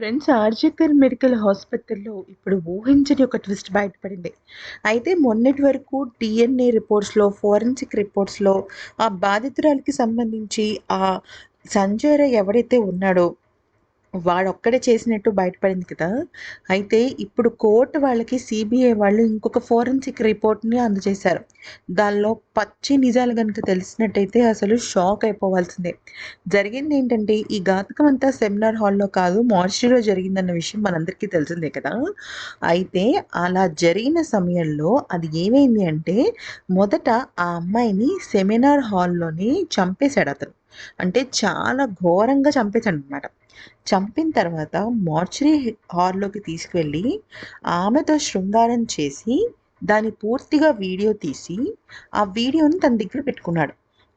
Friends RG Kar medical హాస్పిటల్లో ఇప్పుడు ఊహించని ఒక ట్విస్ట్ బయటపడింది. అయితే మొన్నటి వరకు డిఎన్ఏ రిపోర్ట్స్లో ఫోరెన్సిక్ రిపోర్ట్స్లో ఆ బాధితురాలికి సంబంధించి ఆ సంజయ్ రాయ్ ఎవరైతే ఉన్నాడో వాడొక్కడే చేసినట్టు బయటపడింది కదా. అయితే ఇప్పుడు కోర్టు వాళ్ళకి సిబిఐ వాళ్ళు ఇంకొక ఫోరెన్సిక్ రిపోర్ట్ని అందజేశారు. దానిలో పచ్చి నిజాలు కనుక తెలిసినట్టయితే అసలు షాక్ అయిపోవాల్సిందే. జరిగింది ఏంటంటే ఈ ఘాతకం అంతా సెమినార్ హాల్లో కాదు మార్చిలో జరిగిందన్న విషయం మనందరికీ తెలిసిందే కదా. అయితే అలా జరిగిన సమయంలో అది ఏమైంది అంటే మొదట ఆ అమ్మాయిని సెమినార్ హాల్లోనే చంపేశాడు అతను. అంటే చాలా ఘోరంగా చంపేశాడు అనమాట చంపిన తర్వాత మార్చురీ హాల్లోకి తీసుకువెళ్ళి ఆమెతో శృంగారం చేసి దాన్ని పూర్తిగా వీడియో తీసి ఆ వీడియోని తన దగ్గర పెట్టుకున్నాడు.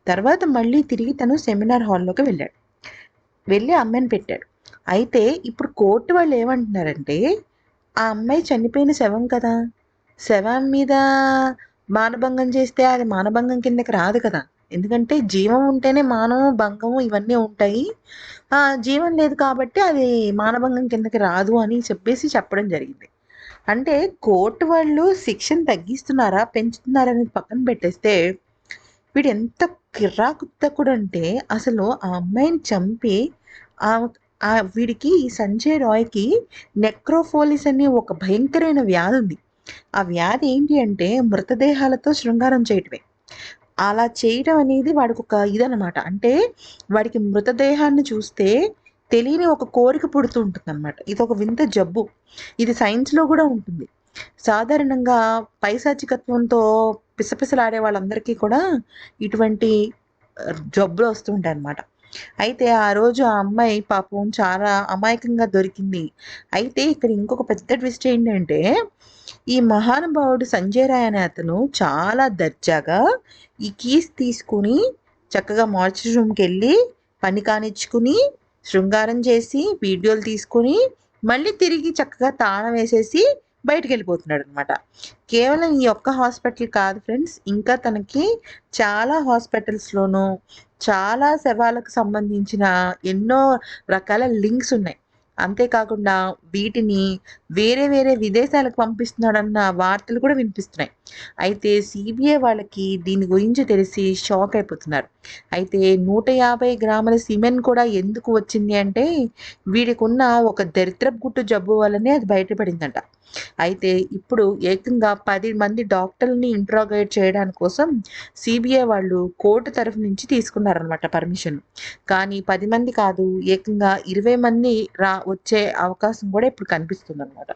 తర్వాత మళ్ళీ తిరిగి తను సెమినార్ హాల్లోకి వెళ్ళాడు. వెళ్ళి అమ్మాయిని పెట్టాడు. అయితే ఇప్పుడు కోర్టు వాళ్ళు ఏమంటున్నారంటే ఆ అమ్మాయి చనిపోయిన శవం కదా. శవం మీద మానభంగం చేస్తే అది మానభంగం కిందకి రాదు కదా. ఎందుకంటే జీవం ఉంటేనే మానవం భంగము ఇవన్నీ ఉంటాయి. జీవం లేదు కాబట్టి అది మానభంగం కిందకి రాదు అని చెప్పేసి చెప్పడం జరిగింది. అంటే కోర్టు వాళ్ళు శిక్షను తగ్గిస్తున్నారా పెంచుతున్నారా అనేది పక్కన పెట్టేస్తే వీడు ఎంత కిర్రాకుత్తకుడు అంటే అసలు ఆ అమ్మాయిని చంపి ఆ వీడికి సంజయ్ రాయ్కి నెక్రోఫోలిస్ అనే ఒక భయంకరమైన వ్యాధి ఉంది. ఆ వ్యాధి ఏంటి అంటే మృతదేహాలతో శృంగారం చేయటమే. అలా చేయడం అనేది వాడికి ఒక ఇదనమాట అంటే వాడికి మృతదేహాన్ని చూస్తే తెలియని ఒక కోరిక పుడుతూ ఉంటుంది అనమాట ఇది ఒక వింత జబ్బు. ఇది సైన్స్లో కూడా ఉంటుంది. సాధారణంగా పైశాచికత్వంతో పిసపిసలాడే వాళ్ళందరికీ కూడా ఇటువంటి జబ్బులు వస్తుంటాయి అన్నమాట అయితే ఆ రోజు ఆ అమ్మాయి పాపం చాలా అమాయకంగా దొరికింది. అయితే ఇక్కడ ఇంకొక పెద్ద ట్విస్ట్ ఏంటంటే ఈ మహానుభావుడు సంజయ్ రాయ్ అనే అతను చాలా దర్జాగా ఈ కీస్ తీసుకుని చక్కగా మార్చి రూమ్కి వెళ్ళి పని కానిచ్చుకుని శృంగారం చేసి వీడియోలు తీసుకుని మళ్ళీ తిరిగి చక్కగా తాళం వేసేసి బయటకు వెళ్ళిపోతున్నాడు అనమాట కేవలం ఈ ఒక్క హాస్పిటల్ కాదు ఫ్రెండ్స్ ఇంకా తనకి చాలా హాస్పిటల్స్లోనూ చాలా శవాలకు సంబంధించిన ఎన్నో రకాల లింక్స్ ఉన్నాయి. అంతేకాకుండా వీటిని వేరే వేరే విదేశాలకు పంపిస్తున్నాడన్న వార్తలు కూడా వినిపిస్తున్నాయి. అయితే సిబిఐ వాళ్ళకి దీని గురించి తెలిసి షాక్ అయిపోతున్నారు. అయితే నూట యాభై గ్రాముల సిమెంట్ కూడా ఎందుకు వచ్చింది అంటే వీడికున్న ఒక దరిద్రపు గుట్టు జబ్బు వల్లనే అది బయటపడిందంట. అయితే ఇప్పుడు ఏకంగా పది మంది డాక్టర్ని ఇంట్రాగేట్ చేయడానికి కోసం సిబిఐ వాళ్ళు కోర్టు తరఫు నుంచి తీసుకున్నారనమాట పర్మిషన్. కానీ పది మంది కాదు ఏకంగా ఇరవై మంది రా వచ్చే అవకాశం కూడా ఇప్పుడు కనిపిస్తుంది అనమాట